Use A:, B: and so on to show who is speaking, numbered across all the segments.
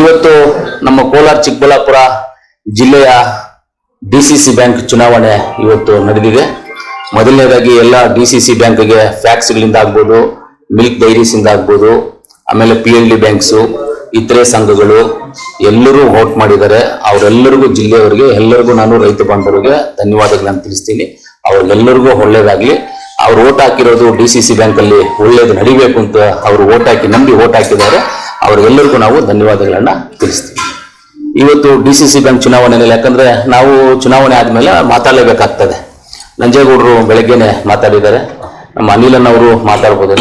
A: ಇವತ್ತು ನಮ್ಮ ಕೋಲಾರ ಚಿಕ್ಕಬಳ್ಳಾಪುರ ಜಿಲ್ಲೆಯ ಡಿ ಸಿ ಸಿ ಬ್ಯಾಂಕ್ ಚುನಾವಣೆ ಇವತ್ತು ನಡೆದಿದೆ. ಮೊದಲನೇದಾಗಿ ಎಲ್ಲ ಡಿ ಸಿ ಸಿ ಬ್ಯಾಂಕ್ಗೆ ಫ್ಯಾಕ್ಸ್ಗಳಿಂದ ಆಗ್ಬೋದು, ಮಿಲ್ಕ್ ಡೈರೀಸಿಂದ ಆಗ್ಬೋದು, ಆಮೇಲೆ ಪಿ ಎಲ್ ಡಿ ಬ್ಯಾಂಕ್ಸು, ಇತರೆ ಸಂಘಗಳು ಎಲ್ಲರೂ ವೋಟ್ ಮಾಡಿದ್ದಾರೆ. ಅವರೆಲ್ಲರಿಗೂ ಜಿಲ್ಲೆಯವರಿಗೆ, ಎಲ್ಲರಿಗೂ ನಾನು ರೈತ ಬಾಂಧವರಿಗೆ ಧನ್ಯವಾದಗಳನ್ನು ತಿಳಿಸ್ತೀನಿ. ಅವ್ರಿಗೆಲ್ಲರಿಗೂ ಒಳ್ಳೇದಾಗ್ಲಿ ಅವ್ರು ಓಟ್ ಹಾಕಿರೋದು ಡಿ ಸಿ ಸಿ ಬ್ಯಾಂಕ್ ಅಲ್ಲಿ ಒಳ್ಳೇದು ನಡಿಬೇಕು ಅಂತ ಅವರು ಓಟ್ ಹಾಕಿ ನಂಬಿ ಓಟ್ ಹಾಕಿದ್ದಾರೆ. ಅವ್ರಿಗೆಲ್ಲರಿಗೂ ನಾವು ಧನ್ಯವಾದಗಳನ್ನ ತಿಳಿಸ್ತೀವಿ. ಇವತ್ತು ಡಿ ಸಿ ಸಿ ಬ್ಯಾಂಕ್ ಚುನಾವಣೆಯಲ್ಲಿ ಯಾಕಂದ್ರೆ ನಾವು ಚುನಾವಣೆ ಆದಮೇಲೆ ಮಾತಾಡಲೇಬೇಕಾಗ್ತದೆ. ನಂಜೇಗೌಡರು ಬೆಳಗ್ಗೆನೆ ಮಾತಾಡಿದ್ದಾರೆ. ನಮ್ಮ ಅನಿಲನ್ ಅವರು ಮಾತಾಡ್ಬೋದು.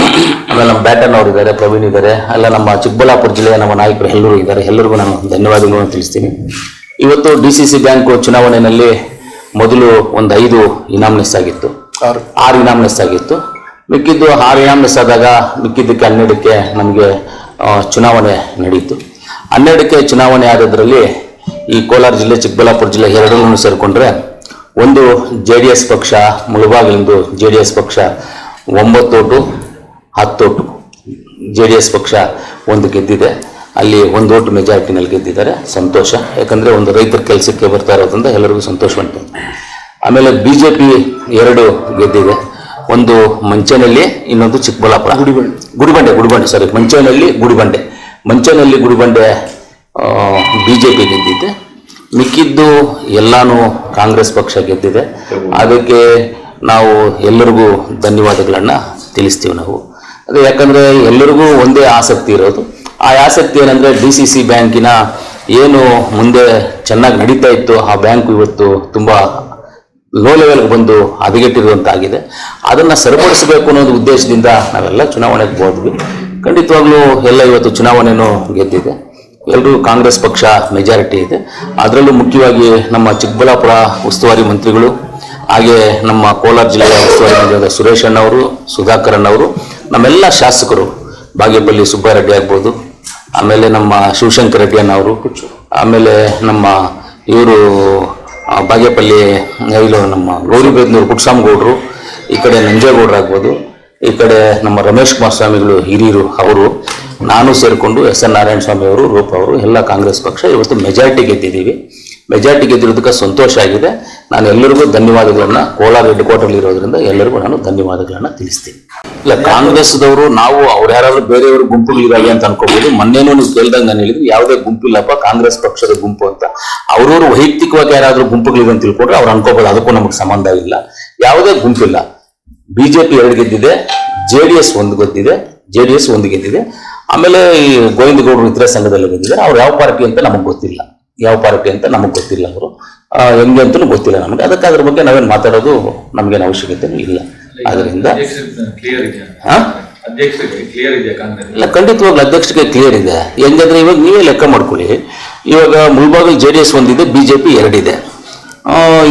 A: ಆಮೇಲೆ ನಮ್ಮ ಬ್ಯಾಟನ್ ಅವರು ಇದ್ದಾರೆ ಪ್ರವೀಣ್ ಇದ್ದಾರೆ. ಅಲ್ಲ ನಮ್ಮ ಚಿಕ್ಕಬಳ್ಳಾಪುರ ಜಿಲ್ಲೆಯ ನಮ್ಮ ನಾಯಕರು ಎಲ್ಲರೂ ಇದ್ದಾರೆ. ಎಲ್ಲರಿಗೂ ನಾನು ಧನ್ಯವಾದಗಳನ್ನು ತಿಳಿಸ್ತೀನಿ. ಇವತ್ತು ಡಿ ಸಿ ಸಿ ಬ್ಯಾಂಕ್ ಚುನಾವಣೆಯಲ್ಲಿ ಮೊದಲು ಒಂದು ಐದು ಇನಾಮಿನೇಸ್ ಆಗಿತ್ತು. ಆರು ಇನಾಮಿನೇಸ್ ಆಗಿತ್ತು. ಮಿಕ್ಕಿದ್ದು ಆರು ಇನಾಮಿನೇಸ್ ಆದಾಗ ಮಿಕ್ಕಿದ್ದಕ್ಕೆ ಹನ್ನೆರಡಕ್ಕೆ ನಮಗೆ ಚುನಾವಣೆ ನಡೆಯಿತು ಹನ್ನೆರಡಕ್ಕೆ ಚುನಾವಣೆ ಆದದ್ರಲ್ಲಿ ಈ ಕೋಲಾರ ಜಿಲ್ಲೆ, ಚಿಕ್ಕಬಳ್ಳಾಪುರ ಜಿಲ್ಲೆ ಎರಡರಲ್ಲೂ ಸೇರಿಕೊಂಡ್ರೆ ಒಂದು ಜೆ ಡಿ ಎಸ್ ಪಕ್ಷ, ಮುಳುಬಾಗಿಲಿಂದು ಜೆ ಡಿ ಎಸ್ ಪಕ್ಷ ಒಂಬತ್ತೋಟು ಹತ್ತೋಟು ಜೆ ಡಿ ಎಸ್ ಪಕ್ಷ ಒಂದು ಗೆದ್ದಿದೆ. ಅಲ್ಲಿ ಒಂದು ಓಟು ಮೆಜಾರಿಟಿನಲ್ಲಿ ಗೆದ್ದಿದ್ದಾರೆ. ಸಂತೋಷ. ಯಾಕಂದರೆ ಒಂದು ರೈತರ ಕೆಲಸಕ್ಕೆ ಬರ್ತಾ ಇರೋದ್ರಿಂದ ಎಲ್ಲರಿಗೂ ಸಂತೋಷ ಉಂಟು. ಆಮೇಲೆ ಬಿ ಜೆ ಪಿ ಎರಡು ಗೆದ್ದಿದೆ. ಒಂದು ಮಂಚೇನಹಳ್ಳಿ ಇನ್ನೊಂದು Chikkaballapur. Gudibande. Gudibande Gudibande sorry Manchenahalli Gudibande. Manchenahalli Gudibande B J P ಗೆದ್ದಿದೆ ಮಿಕ್ಕಿದ್ದು ಎಲ್ಲಾನು ಕಾಂಗ್ರೆಸ್ ಪಕ್ಷ ಗೆದ್ದಿದೆ. ಅದಕ್ಕೆ ನಾವು ಎಲ್ಲರಿಗೂ ಧನ್ಯವಾದಗಳನ್ನು ತಿಳಿಸ್ತೀವಿ ನಾವು. ಅದು ಯಾಕಂದರೆ ಎಲ್ಲರಿಗೂ ಒಂದೇ ಆಸಕ್ತಿ ಇರೋದು. ಆ ಆಸಕ್ತಿ ಏನಂದರೆ ಡಿ ಸಿ ಸಿ ಬ್ಯಾಂಕಿನ ಏನು ಮುಂದೆ ಚೆನ್ನಾಗಿ ನಡೀತಾ ಇತ್ತು ಆ ಬ್ಯಾಂಕ್ ಇವತ್ತು ತುಂಬಾ ಲೋ ಲೆವೆಲ್ಗೆ ಬಂದು ಹದಗೆಟ್ಟಿರುವಂತಾಗಿದೆ. ಅದನ್ನ ಸರಿಪಡಿಸಬೇಕು ಅನ್ನೋದು ಉದ್ದೇಶದಿಂದ ನಾವೆಲ್ಲ ಚುನಾವಣೆಗೆ ಹೋದ್ವಿ. ಖಂಡಿತವಾಗ್ಲೂ ಎಲ್ಲ ಇವತ್ತು ಚುನಾವಣೆನೂ ಗೆದ್ದಿದೆ. ಎಲ್ಲರೂ ಕಾಂಗ್ರೆಸ್ ಪಕ್ಷ ಮೆಜಾರಿಟಿ ಇದೆ. ಅದರಲ್ಲೂ ಮುಖ್ಯವಾಗಿ ನಮ್ಮ ಚಿಕ್ಕಬಳ್ಳಾಪುರ ಉಸ್ತುವಾರಿ ಮಂತ್ರಿಗಳು, ಹಾಗೆ ನಮ್ಮ ಕೋಲಾರ ಜಿಲ್ಲೆಯ ಉಸ್ತುವಾರಿ ಮಂತ್ರಿಯಾದ ಸುರೇಶ್ ಅಣ್ಣವರು, ಸುಧಾಕರ್ ಅಣ್ಣವರು, ನಮ್ಮೆಲ್ಲ ಶಾಸಕರು, ಬಾಗೇಪಲ್ಲಿ ಸುಬ್ಬಾರೆಡ್ಡಿ ಆಗ್ಬೋದು, ಆಮೇಲೆ ನಮ್ಮ ಶಿವಶಂಕರ್ ರೆಡ್ಡಿ ಅಣ್ಣವರು, ಆಮೇಲೆ ನಮ್ಮ ಇವರು ಬಾಗೇಪಲ್ಲಿ ಇಲ್ಲ ನಮ್ಮ ಗೌರಿಬೇದ್ನೂರು ಗೌಡ್ರು ಈ ಕಡೆ ನಂಜೇಗೌಡ್ರು ಆಗ್ಬೋದು, ಈ ಕಡೆ ನಮ್ಮ ರಮೇಶ್ ಕುಮಾರ್ ಸ್ವಾಮಿಗಳು ಹಿರಿಯರು ಅವರು, ನಾನು ಸೇರಿಕೊಂಡು ಎಸ್ ಎನ್ ನಾರಾಯಣ ಸ್ವಾಮಿ ಅವರು ರೂಪ ಅವರು, ಎಲ್ಲ ಕಾಂಗ್ರೆಸ್ ಪಕ್ಷ ಇವತ್ತು ಮೆಜಾರಿಟಿ ಗೆದ್ದಿದ್ದೀವಿ. ಮೆಜಾರಿಟಿ ಗೆದ್ದಿರೋದಕ್ಕೆ ಸಂತೋಷ ಆಗಿದೆ. ನಾನು ಎಲ್ಲರಿಗೂ ಧನ್ಯವಾದಗಳನ್ನ ಕೋಲಾರ ಹೆಡ್ ಕ್ವಾರ್ಟರ್ ಇರೋದ್ರಿಂದ ಎಲ್ಲರಿಗೂ ನಾನು ಧನ್ಯವಾದಗಳನ್ನ ತಿಳಿಸ್ತೀನಿ. ಇಲ್ಲ, ಕಾಂಗ್ರೆಸ್ದವರು, ನಾವು ಅವ್ರು ಯಾರಾದ್ರೂ ಬೇರೆಯವರು ಗುಂಪುಗಳಿದಾವೆ ಅಂತ ಅನ್ಕೋಬಹುದು ಮೊನ್ನೆನೂ ನೀವು ಕೇಳ್ದಂಗೆ ನಾನು ಹೇಳಿದ್ರು ಯಾವುದೇ ಗುಂಪಿಲ್ಲಪ್ಪ, ಕಾಂಗ್ರೆಸ್ ಪಕ್ಷದ ಗುಂಪು ಅಂತ. ಅವ್ರವ್ರು ವೈಯಕ್ತಿಕವಾಗಿ ಯಾರಾದ್ರೂ ಗುಂಪುಗಳಿದೆ ಅಂತ ತಿಳ್ಕೊಂಡ್ರೆ ಅವ್ರು ಅನ್ಕೋಬಹುದು ಅದಕ್ಕೂ ನಮಗೆ ಸಂಬಂಧ ಇಲ್ಲ. ಯಾವುದೇ ಗುಂಪಿಲ್ಲ. ಬಿಜೆಪಿ ಎರಡು ಗೆದ್ದಿದೆ ಜೆ ಡಿ ಎಸ್ ಒಂದು ಗೆದ್ದಿದೆ ಜೆ ಡಿ ಎಸ್ ಒಂದು ಗೆದ್ದಿದೆ. ಆಮೇಲೆ ಈ ಗೋವಿಂದಗೌಡರು ಇತರ ಸಂಘದಲ್ಲಿ ಗೆದ್ದಿದ್ದಾರೆ. ಅವ್ರು ಯಾವ ಪಾರ್ಟಿ ಅಂತ ನಮಗೆ ಗೊತ್ತಿಲ್ಲ. ಯಾವ ಪಾರ್ಟಿ ಅಂತ ನಮಗೆ ಗೊತ್ತಿಲ್ಲ ಅವರು. ಹೆಂಗೆ ಅಂತಲೂ ಗೊತ್ತಿಲ್ಲ ನಮಗೆ. ಅದಕ್ಕೆ ಅದ್ರ ಬಗ್ಗೆ ನಾವೇನು ಮಾತಾಡೋದು ನಮಗೇನು ಅವಶ್ಯಕತೆ ಇಲ್ಲ. ಅದರಿಂದ ಇಲ್ಲ ಖಂಡಿತವಾಗ್ಲೂ ಅಧ್ಯಕ್ಷರಿಗೆ ಕ್ಲಿಯರ್ ಇದೆ. ಹೆಂಗಂದ್ರೆ ಇವಾಗ ನೀವೇ ಲೆಕ್ಕ ಮಾಡ್ಕೊಳ್ಳಿ. ಇವಾಗ ಮುಲ್ಬಾಗಲ್ ಜೆ ಡಿ ಎಸ್ ಒಂದಿದೆ ಬಿ ಜೆ ಪಿ ಎರಡಿದೆ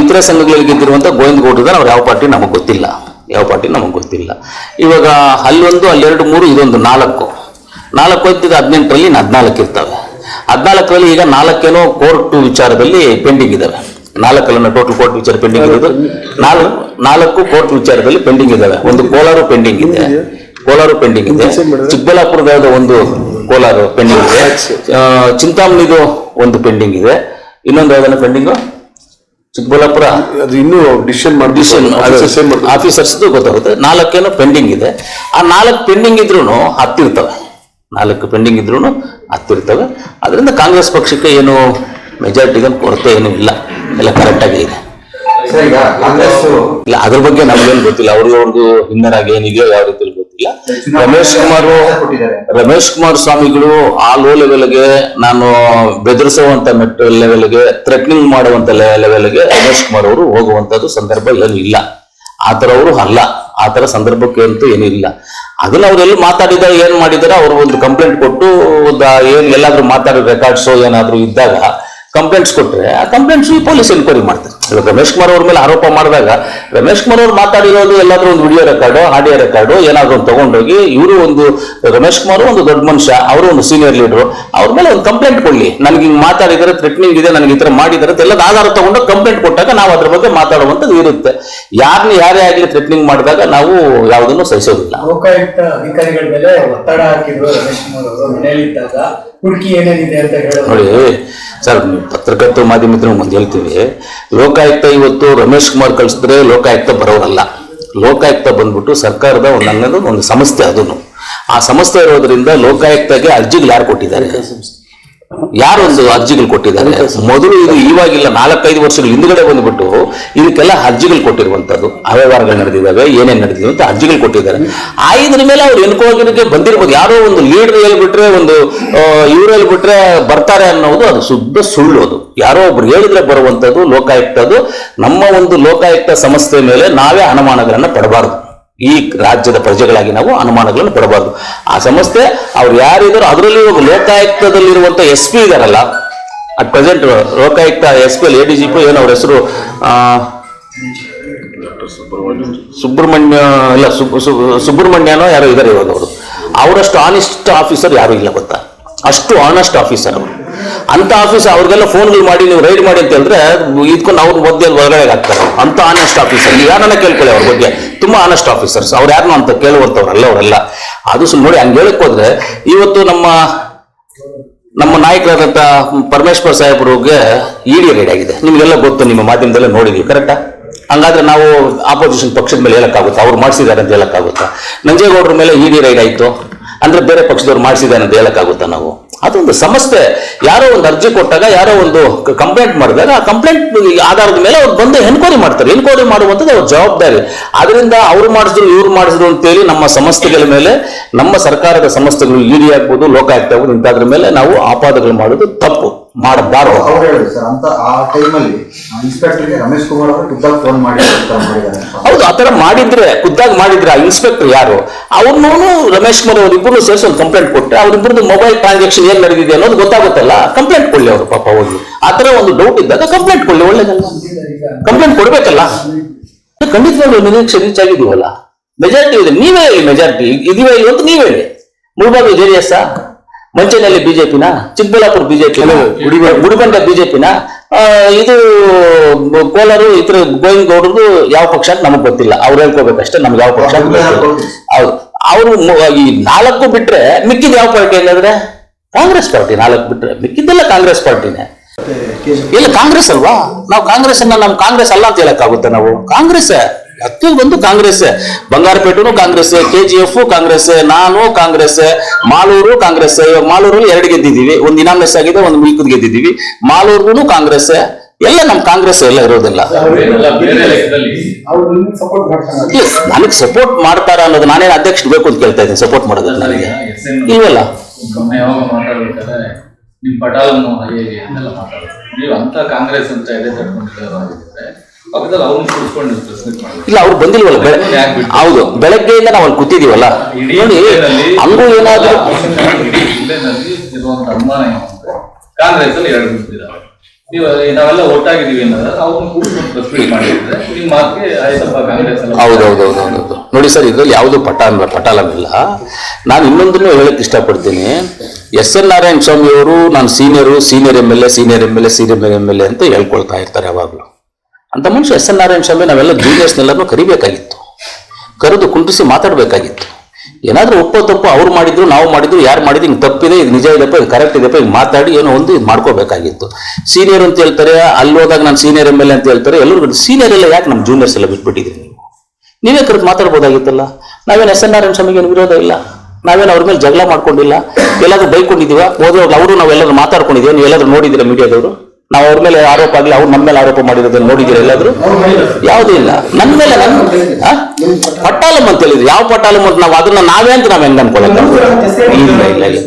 A: ಇತರ ಸಂಘಗಳಲ್ಲಿ ಗೆದ್ದಿರುವಂಥ ಗೋವಿಂದಗೌಡದ ಅವ್ರು ಯಾವ ಪಾರ್ಟಿ ನಮಗೆ ಗೊತ್ತಿಲ್ಲ. ಯಾವ ಪಾರ್ಟಿ ನಮಗೆ ಗೊತ್ತಿಲ್ಲ. ಇವಾಗ ಅಲ್ಲೊಂದು ಅಲ್ಲೆರಡು ಮೂರು ಇದೊಂದು ನಾಲ್ಕು. ನಾಲ್ಕು ಹೊತ್ತಿದ ಹದಿನೆಂಟರಲ್ಲಿ ಹದಿನಾಲ್ಕು ಇರ್ತವೆ. ಹದಿನಾಲ್ಕರಲ್ಲಿ ಈಗ ನಾಲ್ಕೇನೋ ಕೋರ್ಟ್ ವಿಚಾರದಲ್ಲಿ ಪೆಂಡಿಂಗ್ ಇದ್ದಾವೆ ನಾಲ್ಕಲ್ಲ ಟೋಟಲ್ ಕೋರ್ಟ್ ವಿಚಾರ ಪೆಂಡಿಂಗ್ ಇರೋದು. ನಾಲ್ಕು ನಾಲ್ಕು ಕೋರ್ಟ್ ವಿಚಾರದಲ್ಲಿ ಪೆಂಡಿಂಗ್ ಇದ್ದಾವೆ ಒಂದು ಕೋಲಾರು ಪೆಂಡಿಂಗ್ ಇದೆ. ಕೋಲಾರು ಪೆಂಡಿಂಗ್ ಇದೆ. ಚಿಕ್ಕಬಳ್ಳಾಪುರದ ಒಂದು ಕೋಲಾರು ಪೆಂಡಿಂಗ್ ಇದೆ. ಚಿಂತಾಮಣಿದು ಒಂದು ಪೆಂಡಿಂಗ್ ಇದೆ. ಇನ್ನೊಂದು ಯಾವ್ದಾನ ಪೆಂಡಿಂಗು ಚಿಕ್ಕಬಳ್ಳಾಪುರ?
B: ಅದು ಇನ್ನೂ ಡಿಸಿಷನ್
A: ಡಿಸಿಷನ್
B: ಮಾಡಿ
A: ಆಫೀಸರ್ಸ್ ಗೊತ್ತಾಗುತ್ತೆ. ನಾಲ್ಕೇನೋ ಪೆಂಡಿಂಗ್ ಇದೆ. ಆ ನಾಲ್ಕು ಪೆಂಡಿಂಗ್ ಇದ್ರೂ ಹತ್ತಿರ್ತವೆ. ನಾಲ್ಕು ಪೆಂಡಿಂಗ್ ಇದ್ರೂ ಹತ್ತಿರ್ತವೆ. ಅದರಿಂದ ಕಾಂಗ್ರೆಸ್ ಪಕ್ಷಕ್ಕೆ ಏನು ಮೆಜಾರಿಟಿಗೆ ಕೊರತೆ ಏನು ಇಲ್ಲ. ಎಲ್ಲ ಕರೆಕ್ಟಾಗಿ ಇದೆ.
C: ಸರ್ ಕಾಂಗ್ರೆಸ್
A: ಇಲ್ಲ ಅದ್ರ ಬಗ್ಗೆ ನಮ್ಗೇನು ಗೊತ್ತಿಲ್ಲ. ಅವ್ರಿಗೆ ಅವ್ರದ್ದು ಹಿನ್ನರಾಗಿ ಏನಿದೆಯೋ ಯಾವ ರೀತಿಯಲ್ಲಿ ಗೊತ್ತಿಲ್ಲ. ರಮೇಶ್ ಕುಮಾರ್ ರಮೇಶ್ ಕುಮಾರ್ ಸ್ವಾಮಿಗಳು ಆ ಲೋ ಲೆವೆಲ್ಗೆ ನಾನು ಬೆದರಿಸುವಂತ ಮೆಟ್ ಲೆವೆಲ್ಗೆ ಥ್ರೆಟ್ನಿಂಗ್ ಮಾಡುವಂತ ಲೆವೆಲ್ಗೆ ರಮೇಶ್ ಕುಮಾರ್ ಅವರು ಹೋಗುವಂತದ್ದು ಸಂದರ್ಭ ಏನು ಇಲ್ಲ ಆತರ ಅವರು ಅಲ್ಲ. ಆತರ ಸಂದರ್ಭಕ್ಕೆ ಅಂತೂ ಏನೂ ಇಲ್ಲ. ಅದನ್ನ ಅವ್ರೆಲ್ಲಿ ಮಾತಾಡಿದಾಗ ಏನ್ ಮಾಡಿದಾರೆ ಅವರು ಒಂದು ಕಂಪ್ಲೇಂಟ್ ಕೊಟ್ಟು ಏನ್ ಎಲ್ಲಾದ್ರೂ ಮಾತಾಡೋ ರೆಕಾರ್ಡ್ಸ್ ಏನಾದ್ರೂ ಇದ್ದಾಗ ಕಂಪ್ಲೇಂಟ್ಸ್ ಕೊಟ್ಟರೆ ಆ ಕಂಪ್ಲೇಂಟ್ಸ್ ಪೊಲೀಸ್ ಎನ್ಕ್ವೈರಿ ಮಾಡ್ತಾರೆ. ಇವಾಗ ರಮೇಶ್ ಕುಮಾರ್ ಅವ್ರ ಮೇಲೆ ಆರೋಪ ಮಾಡಿದಾಗ, ರಮೇಶ್ ಕುಮಾರ್ ಅವ್ರು ಮಾತಾಡಿರೋದು ಎಲ್ಲಾದ್ರೂ ಒಂದು ವಿಡಿಯೋ ರೆಕಾರ್ಡು ಆಡಿಯೋ ರೆಕಾರ್ಡು ಏನಾದ್ರೂ ಒಂದು ತಗೊಂಡೋಗಿ, ಇವರು ಒಂದು, ರಮೇಶ್ ಕುಮಾರ್ ಒಂದು ದೊಡ್ಡ ಮನುಷ್ಯ, ಅವರು ಒಂದು ಸೀನಿಯರ್ ಲೀಡರ್ ಅವ್ರ ಮೇಲೆ ಒಂದು ಕಂಪ್ಲೇಂಟ್ ಕೊಡ್ಲಿ. ನನಗೆ ಹಿಂಗೆ ಮಾತಾಡಿದರೆ ಥ್ರೆಟ್ನಿಂಗ್ ಇದೆ, ನನಗೆ ಈ ಥರ ಮಾಡಿದರೆ ಅಂತ ಎಲ್ಲದ ಆಧಾರ ತಗೊಂಡು ಕಂಪ್ಲೇಂಟ್ ಕೊಟ್ಟಾಗ ನಾವು ಅದ್ರ ಬಗ್ಗೆ ಮಾತಾಡುವಂಥದ್ದು ಇರುತ್ತೆ. ಯಾರನ್ನ ಯಾರೇ ಆಗಲಿ ಥ್ರೆಟ್ನಿಂಗ್ ಮಾಡಿದಾಗ ನಾವು ಯಾವುದನ್ನು ಸಹಿಸೋದಿಲ್ಲ.
D: ಲೋಕಾಯುಕ್ತ ಅಧಿಕಾರಿಗಳ ಮೇಲೆ ಒತ್ತಡ ಹಾಕಿದ್ರು ರಮೇಶ್ ಕುಮಾರ್ ಅವರು, ಮನೆಯಲ್ಲಿದ್ದಾಗ. ಹುಡುಕಿ ಏನೇನಿದೆ ಅಂತ
A: ಸರ್ ಪತ್ರಕರ್ತ ಮಾಧ್ಯಮದ ಮುಂದೆ ಹೇಳ್ತೀವಿ. ಲೋಕಾಯುಕ್ತ ಇವತ್ತು ರಮೇಶ್ ಕುಮಾರ್ ಕಳಿಸಿದ್ರೆ ಲೋಕಾಯುಕ್ತ ಬರೋರಲ್ಲ. ಲೋಕಾಯುಕ್ತ ಬಂದ್ಬಿಟ್ಟು ಸರ್ಕಾರದ ಒಂದು ಅನ್ನೋದು ಒಂದು ಸಂಸ್ಥೆ ಅದನ್ನು ಆ ಸಂಸ್ಥೆ ಇರೋದ್ರಿಂದ ಲೋಕಾಯುಕ್ತಗೆ ಅರ್ಜಿಗಳು ಯಾರು ಕೊಟ್ಟಿದ್ದಾರೆ? ಯಾರು ಒಂದು ಅರ್ಜಿಗಳು ಕೊಟ್ಟಿದ್ದಾರೆ? ಮೊದಲು ಇದು ಇವಾಗಿಲ್ಲ ನಾಲ್ಕೈದು ವರ್ಷಗಳ ಹಿಂದ್ಗಡೆ ಬಂದ್ಬಿಟ್ಟು ಇದಕ್ಕೆಲ್ಲ ಅರ್ಜಿಗಳು ಕೊಟ್ಟಿರುವಂತದ್ದು ಅವ್ಯವಹಾರಗಳು ನಡೆದಿದ್ದಾವೆ ಏನೇನ್ ನಡೆದಿದೆ ಅಂತ ಅರ್ಜಿಗಳು ಕೊಟ್ಟಿದ್ದಾರೆ. ಆ ಇದ್ರ ಮೇಲೆ ಅವ್ರು ಎನ್ಕೋಗಿರೋದಕ್ಕೆ ಬಂದಿರ್ಬೋದು. ಯಾರೋ ಒಂದು ಲೀಡರ್ ಹೇಳ್ಬಿಟ್ರೆ ಒಂದು ಇವ್ರು ಹೇಳ್ಬಿಟ್ರೆ ಬರ್ತಾರೆ ಅನ್ನೋದು ಅದು ಶುದ್ಧ ಸುಳ್ಳು ಅದು. ಯಾರೋ ಒಬ್ರು ಹೇಳಿದ್ರೆ ಬರುವಂತದ್ದು ಲೋಕಾಯುಕ್ತದ್ದು. ನಮ್ಮ ಒಂದು ಲೋಕಾಯುಕ್ತ ಸಂಸ್ಥೆ ಮೇಲೆ ನಾವೇ ಅನುಮಾನಗಳನ್ನ ಪಡಬಾರದು. ಈ ರಾಜ್ಯದ ಪ್ರಜೆಗಳಾಗಿ ನಾವು ಅನುಮಾನಗಳನ್ನು ಪಡಬಾರದು. ಆ ಸಂಸ್ಥೆ ಅವ್ರು ಯಾರಿದಾರೋ ಅದರಲ್ಲಿ ಇವಾಗ ಲೋಕಾಯುಕ್ತದಲ್ಲಿರುವಂತಹ ಎಸ್ ಪಿ ಇದಾರಲ್ಲ, at present Lokayukta S P A D G P ಏನು ಅವ್ರ ಹೆಸರು ಸುಬ್ರಹ್ಮಣ್ಯ, ಇಲ್ಲ ಸುಬ್- ಸುಬ್- ಸುಬ್ರಹ್ಮಣ್ಯನೋ ಯಾರೋ ಇದಾರೆ ಇವಾಗ ಅವರು. ಅವರಷ್ಟು ಆನೆಸ್ಟ್ ಆಫೀಸರ್ ಯಾರು ಇಲ್ಲ ಗೊತ್ತಾ? ಅಷ್ಟು ಆನೆಸ್ಟ್ ಆಫೀಸರ್ ಅವರು. ಅಂತ ಆಫೀಸ್ ಅವ್ರಿಗೆಲ್ಲ ಫೋನ್ಗಳು ಮಾಡಿ, ನೀವು ರೈಡ್ ಮಾಡಿ ಅಂತ ಹೇಳಿದ್ರೆ ಇದ್ಕೊಂಡು ಅವ್ರ ಮಧ್ಯೆ ಒಳಗಡೆ ಆಗ್ತಾರೆ. ಅಂತ ಆನೆಸ್ಟ್ ಆಫೀಸರ್ ನೀವು ಯಾರನ್ನ ಕೇಳ್ಕೊಳ್ಳಿ ಅವ್ರ ಬಗ್ಗೆ? ತುಂಬಾ ಆನೆಸ್ಟ್ ಆಫೀಸರ್ಸ್ ಅವ್ರು ಯಾರನ್ನೂ ಅಂತ ಕೇಳುವಂತವ್ರಲ್ಲ ಅವರೆಲ್ಲ. ಅದು ಸುಮ್ಮನೆ ನೋಡಿ, ಹಂಗೆ ಹೇಳಕ್ ಹೋದ್ರೆ ಇವತ್ತು ನಮ್ಮ ನಮ್ಮ ನಾಯಕರಾದಂತ ಪರಮೇಶ್ವರ್ ಸಾಹೇಬ್ರಿಗೆ ಇಡಿ ರೈಡ್ ಆಗಿದೆ. ನಿಮ್ಗೆಲ್ಲ ಗೊತ್ತು, ನಿಮ್ಮ ಮಾಧ್ಯಮದಲ್ಲೇ ನೋಡಿದೀವಿ ಕರೆಕ್ಟಾ ಹಂಗಾದ್ರೆ ನಾವು ಆಪೋಸಿಷನ್ ಪಕ್ಷದ ಮೇಲೆ ಹೇಳಕ್ಕಾಗುತ್ತಾ? ಅವ್ರು ಮಾಡಿಸಿದ್ದಾರೆ ಅಂತ ಹೇಳಕ್ಕಾಗುತ್ತಾ? ನಂಜೇಗೌಡರ ಮೇಲೆ ಇಡಿ ರೈಡ್ ಆಯ್ತು. ಅಂದ್ರೆ ಬೇರೆ ಪಕ್ಷದವ್ರು ಮಾಡಿಸಿದ್ದಾರೆ ಅಂತ ಹೇಳಕ್ಕಾಗುತ್ತಾ ನಾವು? ಅದೊಂದು ಸಮಸ್ಯೆ. ಯಾರೋ ಒಂದು ಅರ್ಜಿ ಕೊಟ್ಟಾಗ ಯಾರೋ ಒಂದು ಕಂಪ್ಲೇಂಟ್ ಮಾಡಿದಾಗ ಆ ಕಂಪ್ಲೇಂಟ್ ಆಧಾರದ ಮೇಲೆ ಅವ್ರು ಬಂದು ಎನ್ಕ್ವೈರಿ ಮಾಡ್ತಾರೆ. ಎನ್ಕ್ವೈರಿ ಮಾಡುವಂಥದ್ದು ಅವ್ರ ಜವಾಬ್ದಾರಿ. ಅದರಿಂದ ಅವ್ರು ಮಾಡಿಸಿದ್ರು, ಇವ್ರು ಮಾಡಿಸಿದ್ರು ಅಂತೇಳಿ ನಮ್ಮ ಸಂಸ್ಥೆಗಳ ಮೇಲೆ, ನಮ್ಮ ಸರ್ಕಾರದ ಸಂಸ್ಥೆಗಳು ಇಡಿ ಆಗ್ಬೋದು ಲೋಕಾಯುಕ್ತ ಆಗ್ಬೋದು ಇಂಥದ್ರ ಮೇಲೆ ನಾವು ಆಪಾದಗಳು ಮಾಡೋದು ತಪ್ಪು. ಮಾಡಬಾರದು.
C: ಹೌದು ಹೇಳಿದ್ರು ಸರ್ ಅಂತ ಆ ಟೈಮಲ್ಲಿ ಇನ್ಸ್ಪೆಕ್ಟರ್ಗೆ ರಮೇಶ್ ಕುಮಾರ್ ಅವರು ಖುದ್ದಾಗಿ ಫೋನ್ ಮಾಡಿ ಈ ಥರ ಮಾಡಿದ್ದಾರೆ. ಅಂತ.
A: ಹೌದು ಆತರ ಮಾಡಿದ್ರೆ ಖುದ್ದಾಗಿ ಮಾಡಿದ್ರೆ ಆ ಇನ್ಸ್ಪೆಕ್ಟರ್ ಯಾರು? ಅವ್ರನ್ನೂ ರಮೇಶ್ ಕುಮಾರ್ ಅವರಿಬ್ಬರು ಸೇರಿಸಿ ಒಂದು ಕಂಪ್ಲೇಂಟ್ ಕೊಟ್ಟರೆ ಅವ್ರಿಬ್ಬರದ್ದು ಮೊಬೈಲ್ ಟ್ರಾನ್ಸಾಕ್ಷನ್ ಏನ್ ನಡೆದಿದೆ ಅನ್ನೋದು ಗೊತ್ತಾಗುತ್ತಲ್ಲ? ಕಂಪ್ಲೇಂಟ್ ಕೊಡ್ಲಿ ಅವರು ಪಾಪ ಹೋಗಿ. ತರ ಒಂದು ಡೌಟ್ ಇದ್ದಾಗ ಕಂಪ್ಲೇಂಟ್ ಕೊಡ್ಲಿ ಒಳ್ಳೇದಲ್ಲ. ಕಂಪ್ಲೇಂಟ್ ಕೊಡ್ಬೇಕಲ್ಲ? ಖಂಡಿತವಾಗ್ಲೂ ನಿರೀಕ್ಷೆ ರೀಚ್ ಆಗಿದೀವಲ್ಲ ಮೆಜಾರಿಟಿ ಇದೆ. ನೀವೇ ಹೇಳಿ ಮೆಜಾರಿಟಿ ಇದೀವ ಇಲ್ಲ ಅಂತ ನೀವೇ ಹೇಳಿ. Mulbagal J D S Manchenalli ಬಿಜೆಪಿನ? Chikkaballapur BJP Gudibanda ಬಿಜೆಪಿನ? ಇದು ಕೋಲಾರು ಇತರ ಗೋವಿಂದ ಗೌಡರು ಯಾವ ಪಕ್ಷ ಅಂತ ನಮಗ್ ಗೊತ್ತಿಲ್ಲ. ಅವ್ರು ಹೇಳ್ಕೋಬೇಕಷ್ಟೇ ನಮ್ಗೆ ಯಾವ ಪಕ್ಷ ಹೌದು. ಅವರು ಈ ನಾಲ್ಕು ಬಿಟ್ರೆ ಮಿಕ್ಕಿದ ಯಾವ ಪಾರ್ಟಿ ಏನಾದ್ರೆ ಕಾಂಗ್ರೆಸ್ ಪಾರ್ಟಿ ನಾಲ್ಕು ಬಿಟ್ರೆ. ಮಿಕ್ಕಿದ್ದೆಲ್ಲ ಕಾಂಗ್ರೆಸ್ ಪಾರ್ಟಿನೇ. ಇಲ್ಲ ಕಾಂಗ್ರೆಸ್ ಅಲ್ವಾ? ನಾವು ಕಾಂಗ್ರೆಸ್ ಅನ್ನ ನಮ್ ಕಾಂಗ್ರೆಸ್ ಅಲ್ಲ ಅಂತ ಹೇಳಕ್ಕಾಗುತ್ತೆ ನಾವು. ಕಾಂಗ್ರೆಸ್ ಹತ್ತು ಬಂದು Congress ಬಂಗಾರಪೇಟೆನು Congress K G F Congress ನಾನು ಕಾಂಗ್ರೆಸ್ ಮಾಲೂರು ಕಾಂಗ್ರೆಸ್ ಇವಾಗ ಮಾಲೂರಲ್ಲಿ ಎರಡು ಗೆದ್ದಿದ್ದೀವಿ. ಒಂದು ಇನಾಮಿಸ್ ಆಗಿದೆ, ಒಂದು ಮಿಲ್ಕದ್ ಗೆದ್ದಿದ್ದೀವಿ. ಮಾಲೂರ್ಗೂ ಕಾಂಗ್ರೆಸ್ ಎಲ್ಲ ನಮ್ ಕಾಂಗ್ರೆಸ್ ಎಲ್ಲ ಇರೋದಿಲ್ಲ. ನನಗೆ ಸಪೋರ್ಟ್ ಮಾಡ್ತಾರೆ ಅನ್ನೋದು ನಾನೇನು ಅಧ್ಯಕ್ಷ ಬೇಕು ಅಂತ ಕೇಳ್ತಾ ಇದ್ದೀನಿ ಸಪೋರ್ಟ್ ಮಾಡೋದು ನನಗೆ.
E: ಇವೆಲ್ಲ ಎನ್
A: ಇಲ್ವಲ್ಲ
E: ಯಾವಾಗ ಮಾತಾಡ್ಬೇಕಾದ್ರೆ, ನಿಮ್ ಪಟಾಲನ್ನು ಹೇಗೆ ಅಂತೆಲ್ಲ ಮಾತಾಡೋದು ನೀವು ಅಂತ ಕಾಂಗ್ರೆಸ್ ಅಂತ ಎದೆ ತಡ್ಕೊಂಡಿದ್ದಾರೆ
A: ಇಲ್ಲ ಅವ್ರು ಬಂದಿಲ್ವಲ್ಲ? ಹೌದು. ಬೆಳಗ್ಗೆಯಿಂದ ನಾವು ಅಲ್ಲಿ ಕೂತಿದೀವಲ್ಲ? ನೋಡಿ ಹಂಗೂ ಏನಾದ್ರೂ
E: ಕಾಂಗ್ರೆಸ್ ಅಲ್ಲಿ ಎರಡು ನೀವು ನಾವೆಲ್ಲ ಒಟ್ಟಾಗಿದ್ದೀವಿ
A: ಹೌದೌದೌದೌದು ನೋಡಿ ಸರ್ ಇದ್ರಲ್ಲಿ ಯಾವುದು ಪಟ ಪಟಾಲಮಿಲ್ಲ ನಾನು ಇನ್ನೊಂದನ್ನು ಹೇಳಕ್ ಇಷ್ಟಪಡ್ತೀನಿ. ಎಸ್ ಎನ್ ನಾರಾಯಣ ಸ್ವಾಮಿ ಅವರು ನಾನು senior senior M L A senior M L A senior M L A ಅಂತ ಹೇಳ್ಕೊಳ್ತಾ ಇರ್ತಾರೆ ಯಾವಾಗಲೂ. ಅಂತ ಮನುಷ್ಯ ಎಸ್ ಎನ್ ನಾರಾಯಣ ಸ್ವಾಮಿ ನಾವೆಲ್ಲ ಜೂನಿಯರ್ಸ್ನೆಲ್ಲರೂ ಕರಿಬೇಕಾಗಿತ್ತು. ಕರೆದು ಕುಂಟಿಸಿ ಮಾತಾಡಬೇಕಾಗಿತ್ತು. ಏನಾದರೂ ಒಪ್ಪೋ ತಪ್ಪು ಅವ್ರು ಮಾಡಿದ್ರು, ನಾವು ಮಾಡಿದ್ರು, ಯಾರು ಮಾಡಿದ್ರು, ಹಿಂಗೆ ತಪ್ಪಿದೆ ಇದು ನಿಜ ಇದೆಪ್ಪ ಇದು ಕರೆಕ್ಟ್ ಇದೆಪ್ಪ ಹಿಂಗೆ ಮಾತಾಡಿ ಏನೋ ಒಂದು ಇದು ಮಾಡ್ಕೋಬೇಕಾಗಿತ್ತು. ಸೀನಿಯರ್ ಅಂತ ಹೇಳ್ತಾರೆ, ಅಲ್ಲಿ ಹೋದಾಗ ನಾನು ಸೀನಿಯರ್ ಎಂ ಎಲ್ ಎ ಅಂತ ಹೇಳ್ತಾರೆ, ಎಲ್ಲರೂ ಸೀನಿಯರ್ ಎಲ್ಲ ಯಾಕೆ ನಮ್ಮ ಜೂನಿಯರ್ಸ್ ಎಲ್ಲ ಬಿಟ್ಬಿಟ್ಟಿದ್ದೀರಿ ನೀವು? ನೀವೇ ಕರೆದು ಮಾತಾಡ್ಬೋದಾಗಿತ್ತಲ್ಲ? ನಾವೇನು ಎಸ್ ಎನ್ ಆರ್ ಎನ್ ಸ್ವಾಮಿಗೆ ಏನು ವಿರೋಧ ಇಲ್ಲ? ನಾವೇನು ಅವ್ರ ಮೇಲೆ ಜಗಳ ಮಾಡ್ಕೊಂಡಿಲ್ಲ? ಎಲ್ಲಾದ್ರೂ ಬೈಕೊಂಡಿದ್ದೀವ? ಹೋದ್ರೆ ಅವರು ನಾವೆಲ್ಲರೂ ಮಾತಾಡ್ಕೊಂಡಿದ್ದೀವಿ ನೀವು ಎಲ್ಲಾದ್ರೂ ನೋಡಿದ್ದೀರಾ ಮೀಡಿಯಾದವರು? ನಾವು ಅವ್ರ ಮೇಲೆ ಆರೋಪ ಆಗಲಿ ಅವ್ರು ನಮ್ಮ ಮೇಲೆ ಆರೋಪ ಮಾಡಿರೋದನ್ನ ನೋಡಿದ್ದೀರಾ ಎಲ್ಲಾದ್ರೂ? ಯಾವುದೂ ಇಲ್ಲ. ನನ್ನ ಮೇಲೆ ನನ್ನ? ಪಟ್ಟಾಲಂ ಅಂತ ಹೇಳಿದ್ರು. ಯಾವ ಪಟ್ಟಾಲಂ ಅಂತ ನಾವು ಅದನ್ನ ನಾವೇ ಅಂತ ನಾವು ಹೆಂಗ್ ಅನ್ಕೊಳಕ್ ಇಲ್ಲ ಇಲ್ಲ ಇಲ್ಲ.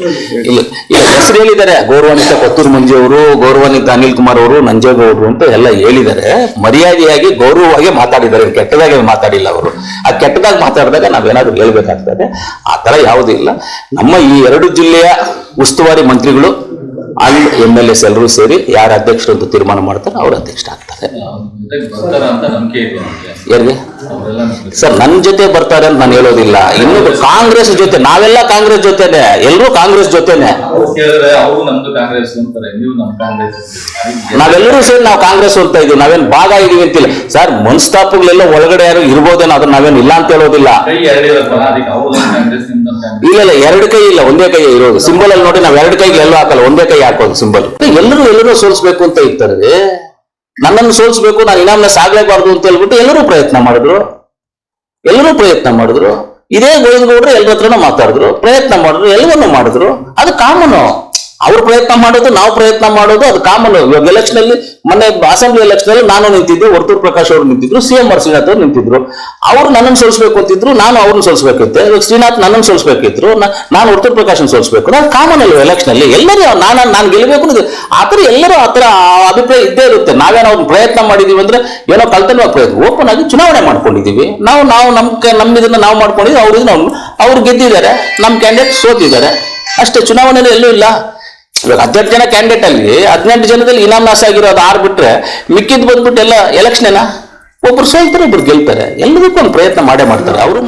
A: ಇಲ್ಲ ಇಲ್ಲ ಹೆಸರು ಹೇಳಿದ್ದಾರೆ. ಗೌರವನಿತ ಕೊತ್ತೂರು ಮಂಜು ಅವರು ಗೌರವಾನ್ವಿತ ಅನಿಲ್ ಕುಮಾರ್ ಅವರು ನಂಜೇಗೌಡರು ಅಂತ ಎಲ್ಲ ಹೇಳಿದ್ದಾರೆ. ಮರ್ಯಾದೆಯಾಗಿ ಗೌರವವಾಗಿ ಮಾತಾಡಿದ್ದಾರೆ. ಕೆಟ್ಟದಾಗಿ ಮಾತಾಡಿಲ್ಲ ಅವರು. ಆ ಕೆಟ್ಟದಾಗಿ ಮಾತಾಡಿದಾಗ ನಾವೇನಾದ್ರೂ ಹೇಳ್ಬೇಕಾಗ್ತದೆ. ಆ ತರ ಯಾವುದೂ ಇಲ್ಲ. ನಮ್ಮ ಈ ಎರಡು ಜಿಲ್ಲೆಯ ಉಸ್ತುವಾರಿ ಮಂತ್ರಿಗಳು ಅಲ್ಲಿ ಎಂ ಎಲ್ ಎಸ್ ಎಲ್ಲರೂ ಸೇರಿ ಯಾರ ಅಧ್ಯಕ್ಷರು ಅಂತ ತೀರ್ಮಾನ ಮಾಡ್ತಾರೆ ಅವ್ರ ಅಧ್ಯಕ್ಷ ಆಗ್ತಾರೆ. ಯಾರಿಗೆ? ಸರ್ ನನ್ನ ಜೊತೆ ಬರ್ತಾರೆ ಅಂತ ನಾನು ಹೇಳೋದಿಲ್ಲ. ಇನ್ನು ಕಾಂಗ್ರೆಸ್ ಜೊತೆ, ನಾವೆಲ್ಲ ಕಾಂಗ್ರೆಸ್ ಜೊತೆನೆ ಎಲ್ಲರೂ ಕಾಂಗ್ರೆಸ್ ಜೊತೆನೆ. ನಾವೆಲ್ಲರೂ ಸೇರಿ ನಾವು ಕಾಂಗ್ರೆಸ್ ಅಂತ ಇದೀವಿ ನಾವೇನ್ ಭಾಗ ಇದೀವಿ ಅಂತಿಲ್ಲ. ಸರ್ ಮನಸ್ತಾಪಗಳೆಲ್ಲ ಒಳಗಡೆ ಯಾರು ಇರ್ಬೋದೇನೋ ಅದನ್ನ ನಾವೇನು ಇಲ್ಲ ಅಂತ ಹೇಳೋದಿಲ್ಲ. ಇಲ್ಲ ಇಲ್ಲ, ಎರಡು ಕೈ ಇಲ್ಲ, ಒಂದೇ ಕೈ ಇರೋದು. ಸಿಂಬಲ್ ಅಲ್ಲಿ ನೋಡಿ ನಾವ್ ಎರಡು ಕೈಗೆ ಎಲ್ಲೂ ಹಾಕಲ್ಲ, ಒಂದೇ ಕೈ ಹಾಕೋದು ಸಿಂಬಲ್ ಎಲ್ಲರೂ ಎಲ್ಲರೂ ಸೋಲ್ಸ್ಬೇಕು ಅಂತ ಇರ್ತಾರೆ. ನನ್ನನ್ನು ಸೋಲ್ಸ್ಬೇಕು, ನಾನು ಇನ್ನೊಮ್ಮೆ ಸಾಗ್ಲೇಬಾರ್ದು ಅಂತ ಹೇಳ್ಬಿಟ್ಟು ಎಲ್ಲರೂ ಪ್ರಯತ್ನ ಮಾಡಿದ್ರು. ಎಲ್ಲರೂ ಪ್ರಯತ್ನ ಮಾಡಿದ್ರು. ಇದೇ ಗೋವಿಂದಗೌಡರು ಎಲ್ಲರ ಹತ್ರನೂ ಮಾತಾಡಿದ್ರು, ಪ್ರಯತ್ನ ಮಾಡಿದ್ರು, ಎಲ್ಲವನ್ನೂ ಮಾಡಿದ್ರು. ಅದು ಕಾಮನು ಅವ್ರು ಪ್ರಯತ್ನ ಮಾಡೋದು, ನಾವು ಪ್ರಯತ್ನ ಮಾಡೋದು, ಅದು ಕಾಮನ್ ಇವಾಗ ಎಲೆಕ್ಷನ್ ಅಲ್ಲಿ ಮೊನ್ನೆ ಅಸೆಂಬ್ಲಿ ಎಲೆಕ್ಷನ್ ಅಲ್ಲಿ ನಾನು ನಿಂತಿದ್ದೆ, ವರ್ತೂರ್ ಪ್ರಕಾಶ್ ಅವರು ನಿಂತಿದ್ರು ಸಿ ಎಂ ಆರ್ ಶ್ರೀನಾಥ್ ಅವರು ನಿಂತಿದ್ರು. ಅವ್ರು ನನ್ನನ್ನು ಸೋಲ್ಸ್ಬೇಕು ಅಂತಿದ್ರು, ನಾನು ಅವ್ರನ್ನ ಸೋಲ್ಸ್ಬೇಕಿತ್ತೆ ಇವಾಗ ಶ್ರೀನಾಥ್ ನನ್ನನ್ನು ಸೋಲ್ಸ್ಬೇಕಿದ್ರು ನಾ- ನಾನು ವರ್ತೂರ್ ಪ್ರಕಾಶ್ ಸೋಲ್ಸ್ಬೇಕು. ನಾನು ಕಾಮನ್ ಅಲ್ಲಿ ಎಲೆಕ್ಷನ್ ಅಲ್ಲಿ? ಎಲ್ಲರೂ ನಾನು ನಾನು ಗೆಲ್ಲಬೇಕು ಆ ಥರ ಎಲ್ಲರೂ ಆ ಥರ ಅಭಿಪ್ರಾಯ ಇದ್ದೇ ಇರುತ್ತೆ. ನಾವೇನೋ ಅವ್ರನ್ನ ಪ್ರಯತ್ನ ಮಾಡಿದೀವಿ ಅಂದ್ರೆ ಏನೋ ಕಲ್ತನ ಪ್ರಯತ್ನ? ಓಪನ್ ಆಗಿ ಚುನಾವಣೆ ಮಾಡ್ಕೊಂಡಿದ್ದೀವಿ ನಾವು ನಾವು ನಮ್ ಕ- ನಮ್ಮ ಇದನ್ನ ನಾವು ಮಾಡ್ಕೊಂಡಿದ್ವಿ, ಅವ್ರ ಇದನ್ನ ಅವ್ರು ಗೆದ್ದಿದ್ದಾರೆ. ನಮ್ಮ ಕ್ಯಾಂಡಿಡೇಟ್ ಸೋತಿದ್ದಾರೆ. ಅಷ್ಟೇ, ಚುನಾವಣೆಯಲ್ಲಿ ಎಲ್ಲೂ ಇಲ್ಲ. ಇವಾಗ ಹದಿನೆಂಟು ಜನ ಕ್ಯಾಂಡಿಡೇಟ್ ಅಲ್ಲಿ ಹದಿನೆಂಟು ಜನದಲ್ಲಿ ಇನಾಮ್ ನಾಶ ಆಗಿರೋದು ಆರು ಬಿಟ್ರೆ ಮಿಕ್ಕಿದ್ ಬಂದ್ಬಿಟ್ಟು ಎಲ್ಲ ಎಲೆಕ್ಷನ್ ಒಬ್ರು ಸೋಲ್ತಾರೆ ಒಬ್ರು ಗೆಲ್ತಾರೆ. ಎಲ್ಲದಕ್ಕೂ ಒಂದು ಪ್ರಯತ್ನ ಮಾಡೇ ಮಾಡ್ತಾರೆ. ಅವರು